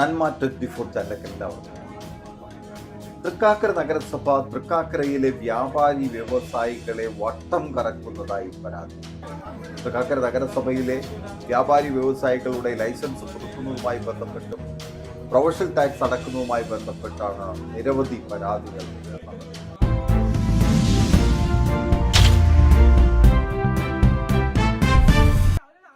നന്മ twenty four ചാനലിലേക്ക് തൃക്കാക്കര നഗരസഭ തൃക്കാക്കരയിലെ വ്യാപാരി വ്യവസായികളെ വട്ടം കറക്കുന്നതായി പരാതി. തൃക്കാക്കര നഗരസഭയിലെ വ്യാപാരി വ്യവസായികളുടെ ലൈസൻസ് പുതുക്കുന്നതുമായി ബന്ധപ്പെട്ടും പ്രൊഫഷണൽ ടാക്സ് അടക്കുന്നതുമായി ബന്ധപ്പെട്ടാണ് നിരവധി പരാതികൾ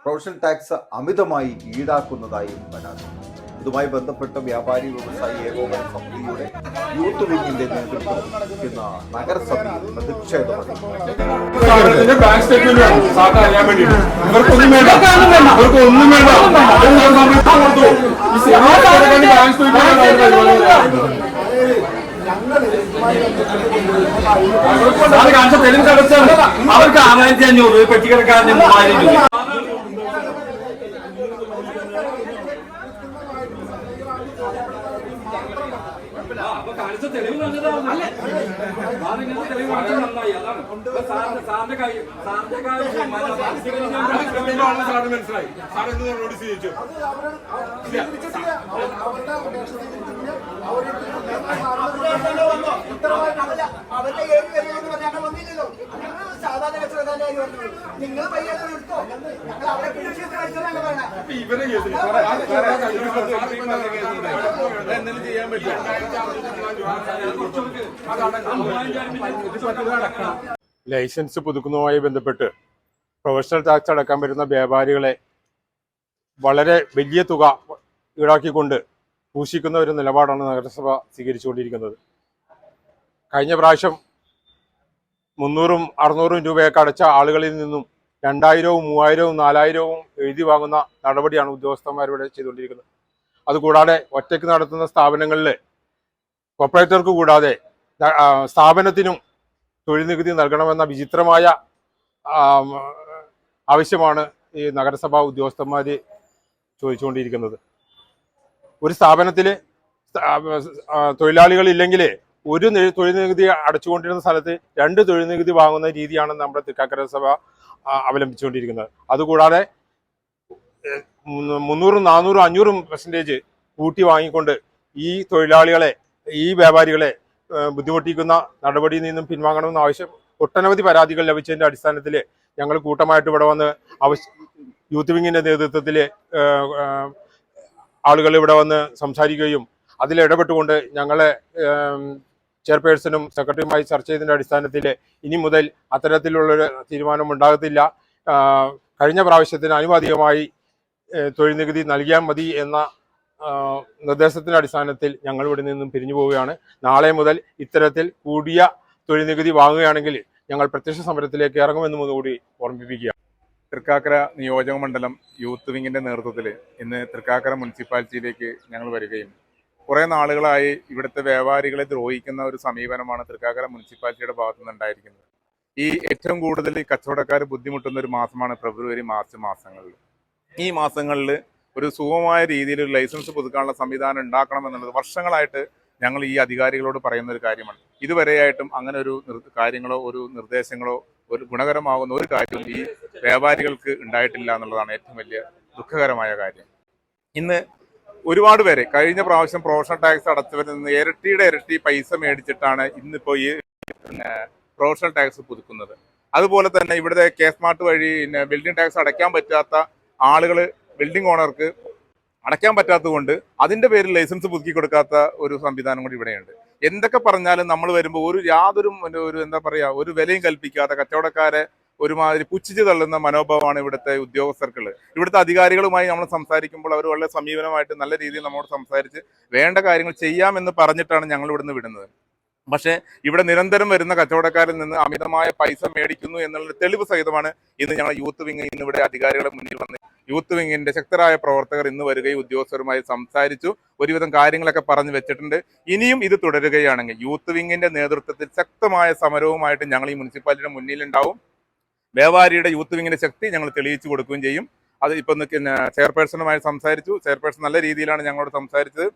പ്രൊഫഷണൽ ടാക്സ് അമിതമായി ഈടാക്കുന്നതായും പരാതി. ഇതുമായി ബന്ധപ്പെട്ട വ്യാപാരി വ്യവസായി ഏകോപന സമിതിയുടെ യൂത്ത് വിങ്ങിന്റെ നേതൃത്വം വഹിക്കുന്ന നഗരസഭയിൽ പ്രതിഷേധം അവർക്ക് ആറായിരത്തി അഞ്ഞൂറ് പെട്ടിക്കിടക്കാരന് മൂവായിരം രൂപ. കാണിച്ച തെളിവ് നല്ലതാവുന്നല്ലേ സാറിങ്ങനെ തെളിവ് കാണിച്ചത് നന്നായി അതാണ് ഇപ്പൊ സാറിന്റെ സാറിന്റെ കാര്യം മനസ്സിലായി സാർ എന്ത് നോട്ടീസ് ചോദിച്ചു അവരുടെ പറഞ്ഞാൽ വന്നില്ലല്ലോ സാധാരണ നിങ്ങൾ പയ്യെ എടുത്തോ ഞങ്ങൾ അവരെ പിടിച്ചു ലൈസൻസ് പുതുക്കുന്നതുമായി ബന്ധപ്പെട്ട് പ്രൊഫഷണൽ ടാക്സ് അടക്കാൻ വരുന്ന വ്യാപാരികളെ വളരെ വലിയ തുക ഈടാക്കിക്കൊണ്ട് സൂക്ഷിക്കുന്ന ഒരു നിലപാടാണ് നഗരസഭ സ്വീകരിച്ചുകൊണ്ടിരിക്കുന്നത്. കഴിഞ്ഞ പ്രാവശ്യം മുന്നൂറും അറുന്നൂറും രൂപയൊക്കെ അടച്ച ആളുകളിൽ നിന്നും രണ്ടായിരവും മൂവായിരവും നാലായിരവും എഴുതി വാങ്ങുന്ന നടപടിയാണ് ഉദ്യോഗസ്ഥന്മാരിവിടെ ചെയ്തുകൊണ്ടിരിക്കുന്നത്. അതുകൂടാതെ ഒറ്റയ്ക്ക് നടത്തുന്ന സ്ഥാപനങ്ങളിൽ കോപ്പറേറ്റർക്ക് കൂടാതെ സ്ഥാപനത്തിനും തൊഴിൽ നികുതി നൽകണമെന്ന വിചിത്രമായ ആവശ്യമാണ് ഈ നഗരസഭാ ഉദ്യോഗസ്ഥന്മാർ ചോദിച്ചുകൊണ്ടിരിക്കുന്നത്. ഒരു സ്ഥാപനത്തിൽ തൊഴിലാളികളില്ലെങ്കിൽ ഒരു തൊഴിൽ നികുതി അടച്ചുകൊണ്ടിരുന്ന സ്ഥലത്ത് രണ്ട് തൊഴിൽ നികുതി വാങ്ങുന്ന രീതിയാണ് നമ്മുടെ തൃക്കാക്കര സഭ അവലംബിച്ചുകൊണ്ടിരിക്കുന്നത്. അതുകൂടാതെ മുന്നൂറും നാനൂറും അഞ്ഞൂറും പെർസെന്റേജ് കൂട്ടി വാങ്ങിക്കൊണ്ട് ഈ തൊഴിലാളികളെ ഈ വ്യാപാരികളെ ബുദ്ധിമുട്ടിക്കുന്ന നടപടിയിൽ നിന്നും പിൻവാങ്ങണമെന്ന ആവശ്യം ഒട്ടനവധി പരാതികൾ ലഭിച്ചതിന്റെ അടിസ്ഥാനത്തിൽ ഞങ്ങൾ കൂട്ടമായിട്ട് ഇവിടെ വന്ന് ആവശ്യ യൂത്ത് വിങ്ങിന്റെ നേതൃത്വത്തിൽ ആളുകൾ ഇവിടെ വന്ന് സംസാരിക്കുകയും അതിൽ ഇടപെട്ടുകൊണ്ട് ഞങ്ങളെ ചെയർപേഴ്സണും സെക്രട്ടറിയുമായി ചർച്ച ചെയ്തതിന്റെ അടിസ്ഥാനത്തിൽ ഇനി മുതൽ അത്തരത്തിലുള്ളൊരു തീരുമാനം ഉണ്ടാകത്തില്ല. കഴിഞ്ഞ പ്രാവശ്യത്തിന് അനുപാതികമായി ഏഹ്, തൊഴിൽ നികുതി നൽകിയാൽ മതി എന്ന നിർദ്ദേശത്തിന്റെ അടിസ്ഥാനത്തിൽ ഞങ്ങൾ ഇവിടെ നിന്നും പിരിഞ്ഞു പോവുകയാണ്. നാളെ മുതൽ ഇത്തരത്തിൽ കൂടിയ തൊഴിൽ നികുതി വാങ്ങുകയാണെങ്കിൽ ഞങ്ങൾ പ്രത്യക്ഷ സമരത്തിലേക്ക് ഇറങ്ങുമെന്നും ഒന്നുകൂടി ഓർമ്മിപ്പിക്കുക തൃക്കാക്കര നിയോജക മണ്ഡലം യൂത്ത് വിങ്ങിന്റെ നേതൃത്വത്തിൽ ഇന്ന് തൃക്കാക്കര മുനിസിപ്പാലിറ്റിയിലേക്ക് ഞങ്ങൾ വരികയും കുറേ നാളുകളായി ഇവിടുത്തെ വ്യാപാരികളെ ദ്രോഹിക്കുന്ന ഒരു സമീപനമാണ് തൃക്കാക്കര മുനിസിപ്പാലിറ്റിയുടെ ഭാഗത്തു നിന്നുണ്ടായിരിക്കുന്നത് ഈ ഏറ്റവും കൂടുതൽ കച്ചവടക്കാർ ബുദ്ധിമുട്ടുന്ന ഒരു മാസമാണ് ഫെബ്രുവരി മാർച്ച് മാസങ്ങളിൽ. ഈ മാസങ്ങളിൽ ഒരു സുഗമമായ രീതിയിൽ ഒരു ലൈസൻസ് പുതുക്കാനുള്ള സംവിധാനം ഉണ്ടാക്കണം എന്നുള്ളത് വർഷങ്ങളായിട്ട് ഞങ്ങൾ ഈ അധികാരികളോട് പറയുന്ന ഒരു കാര്യമാണ്. ഇതുവരെയായിട്ടും അങ്ങനെ ഒരു കാര്യങ്ങളോ ഒരു നിർദ്ദേശങ്ങളോ ഒരു ഗുണകരമാകുന്ന ഒരു കാര്യവും ഈ വ്യാപാരികൾക്ക് ഉണ്ടായിട്ടില്ല എന്നുള്ളതാണ് ഏറ്റവും വലിയ ദുഃഖകരമായ കാര്യം. ഇന്ന് ഒരുപാട് പേര് കഴിഞ്ഞ പ്രാവശ്യം പ്രൊഫഷണൽ ടാക്സ് അടച്ചവരിൽ നിന്ന് ഇരട്ടിയുടെ ഇരട്ടി പൈസ മേടിച്ചിട്ടാണ് ഇന്നിപ്പോൾ ഈ പ്രൊഫഷണൽ ടാക്സ് പുതുക്കുന്നത്. അതുപോലെ തന്നെ ഇവിടുത്തെ കെ സ്മാർട്ട് വഴി പിന്നെ ബിൽഡിംഗ് ടാക്സ് അടയ്ക്കാൻ പറ്റാത്ത ആളുകൾ ബിൽഡിംഗ് ഓണർക്ക് അടയ്ക്കാൻ പറ്റാത്തതുകൊണ്ട് അതിന്റെ പേരിൽ ലൈസൻസ് പുതുക്കി കൊടുക്കാത്ത ഒരു സംവിധാനം കൂടി ഇവിടെയുണ്ട്. എന്തൊക്കെ പറഞ്ഞാലും നമ്മൾ വരുമ്പോൾ ഒരു യാതൊരു ഒരു എന്താ പറയുക ഒരു വിലയും കൽപ്പിക്കാത്ത കച്ചവടക്കാരെ ഒരുമാതിരി പുച്ഛിച്ച് തള്ളുന്ന മനോഭാവമാണ് ഇവിടുത്തെ ഉദ്യോഗസ്ഥർക്കുള്ളത്. ഇവിടുത്തെ അധികാരികളുമായി നമ്മൾ സംസാരിക്കുമ്പോൾ അവർ വളരെ സമീപനമായിട്ട് നല്ല രീതിയിൽ നമ്മോട് സംസാരിച്ച് വേണ്ട കാര്യങ്ങൾ ചെയ്യാമെന്ന് പറഞ്ഞിട്ടാണ് ഞങ്ങൾ ഇവിടുന്ന് വിടുന്നത്. പക്ഷേ ഇവിടെ നിരന്തരം വരുന്ന കച്ചവടക്കാരിൽ നിന്ന് അമിതമായ പൈസ മേടിക്കുന്നു എന്നുള്ള തെളിവ് സഹിതമാണ് ഇന്ന് ഞങ്ങൾ യൂത്ത് വിങ് ഇന്ന് ഇവിടെ അധികാരികളെ മുന്നിൽ വന്ന് യൂത്ത് വിങ്ങിന്റെ ശക്തരായ പ്രവർത്തകർ ഇന്ന് വരികയും ഉദ്യോഗസ്ഥരുമായി സംസാരിച്ചു. ഒരുവിധം കാര്യങ്ങളൊക്കെ പറഞ്ഞു വെച്ചിട്ടുണ്ട്. ഇനിയും ഇത് തുടരുകയാണെങ്കിൽ യൂത്ത് വിങ്ങിന്റെ നേതൃത്വത്തിൽ ശക്തമായ സമരവുമായിട്ട് ഞങ്ങൾ ഈ മുനിസിപ്പാലിറ്റിയുടെ മുന്നിലുണ്ടാവും. വ്യാപാരിയുടെ യൂത്ത് വിങ്ങിന്റെ ശക്തി ഞങ്ങൾ തെളിയിച്ചു കൊടുക്കുകയും ചെയ്യും. അത് ഇപ്പൊ ചെയർപേഴ്സണുമായി സംസാരിച്ചു. ചെയർപേഴ്സൺ നല്ല രീതിയിലാണ് ഞങ്ങളോട് സംസാരിച്ചത്.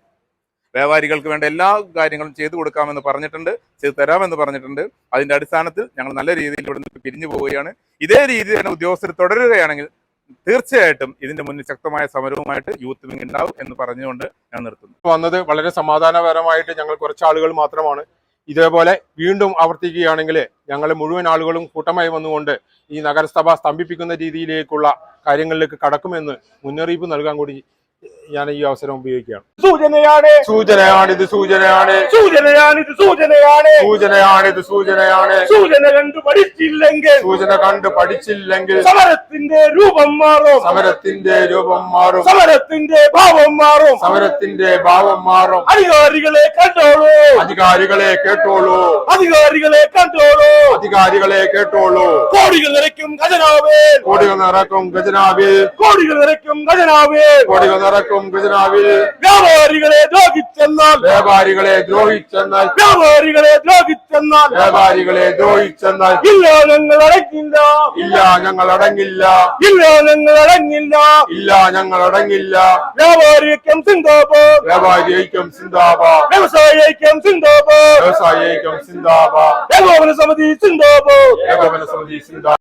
വ്യാപാരികൾക്ക് വേണ്ട എല്ലാ കാര്യങ്ങളും ചെയ്തു കൊടുക്കാമെന്ന് പറഞ്ഞിട്ടുണ്ട്. ചെയ്തു തരാമെന്ന് പറഞ്ഞിട്ടുണ്ട്. അതിന്റെ അടിസ്ഥാനത്തിൽ ഞങ്ങൾ നല്ല രീതിയിൽ ഇവിടുന്ന് പിരിഞ്ഞു പോവുകയാണ്. ഇതേ രീതിയിൽ തന്നെ ഉദ്യോഗസ്ഥർ തുടരുകയാണെങ്കിൽ തീർച്ചയായിട്ടും ഇതിന്റെ മുന്നിൽ ശക്തമായ സമരവുമായിട്ട് യൂത്ത് വിങ് ഉണ്ടാവും എന്ന് പറഞ്ഞുകൊണ്ട് ഞാൻ നിർത്തുന്നു. വന്നത് വളരെ സമാധാനപരമായിട്ട് ഞങ്ങൾ കുറച്ച് ആളുകൾ മാത്രമാണ്. ഇതേപോലെ വീണ്ടും ആവർത്തിക്കുകയാണെങ്കിൽ ഞങ്ങൾ മുഴുവൻ ആളുകളും കൂട്ടമായി വന്നുകൊണ്ട് ഈ നഗരസഭ സ്തംഭിപ്പിക്കുന്ന രീതിയിലേക്കുള്ള കാര്യങ്ങളിലേക്ക് കടക്കുമെന്ന് മുന്നറിയിപ്പ് നൽകാൻ കൂടി ഞാൻ ഈ അവസരം ഉപയോഗിക്കുകയാണ്. സൂചനയാണ്. സൂചനയാണ് ഇത് സൂചനയാണ്. സൂചനയാണ് സൂചനയാണിത് സൂചനയാണ്. സൂചനയാണ് ഇത് സൂചനയാണ്. സൂചന കണ്ട് പഠിച്ചില്ലെങ്കിൽ സൂചന കണ്ട് പഠിച്ചില്ലെങ്കിൽ സമരത്തിന്റെ രൂപം മാറും. സമരത്തിന്റെ രൂപം മാറും. സമരത്തിന്റെ ഭാവം മാറും. സമരത്തിന്റെ ഭാവം മാറും. അധികാരികളെ കണ്ടോളൂ. അധികാരികളെ കേട്ടോളൂ. അധികാരികളെ കണ്ടോളൂ. അധികാരികളെ കേട്ടോളൂ. കോടികൾ നിറയ്ക്കും ഖജനാവേ കോടികൾ നിറക്കും ഖജനാവിൽ. കോടികൾ നിറയ്ക്കും ഖജനാവേ കോടികൾ നിറക്കും ഖുജനാവിൽ വ്യാപാരികളെ ദ്രോഹിച്ചെന്നാൽ. വ്യാപാരികളെ ദ്രോഹിച്ചെന്നാൽ. വ്യാപാരികളെ ദ്രോഹിച്ചെന്നാൽ. വ്യാപാരികളെ ദ്രോഹിച്ചെന്നാൽ. ഇല്ല ഞങ്ങൾ അടങ്ങില്ല. ഇല്ല ഞങ്ങൾ അടങ്ങില്ല. ഇല്ല ഞങ്ങൾ അടങ്ങില്ല. ഇല്ല ഞങ്ങൾ അടങ്ങില്ല. വ്യാപാരി ഐക്യം വ്യാപാരിക്കും വ്യാപാരി ഐക്യം സിന്ദാബാദ് വ്യവസായ ഐക്യം സിന്ദാബാദ് വ്യവസായ ഐക്യം സിന്ദാബാദ് ഏകോപന സമിതി സിന്ദാബാദ് ഏകോപന സമിതി സിന്ദാബാദ്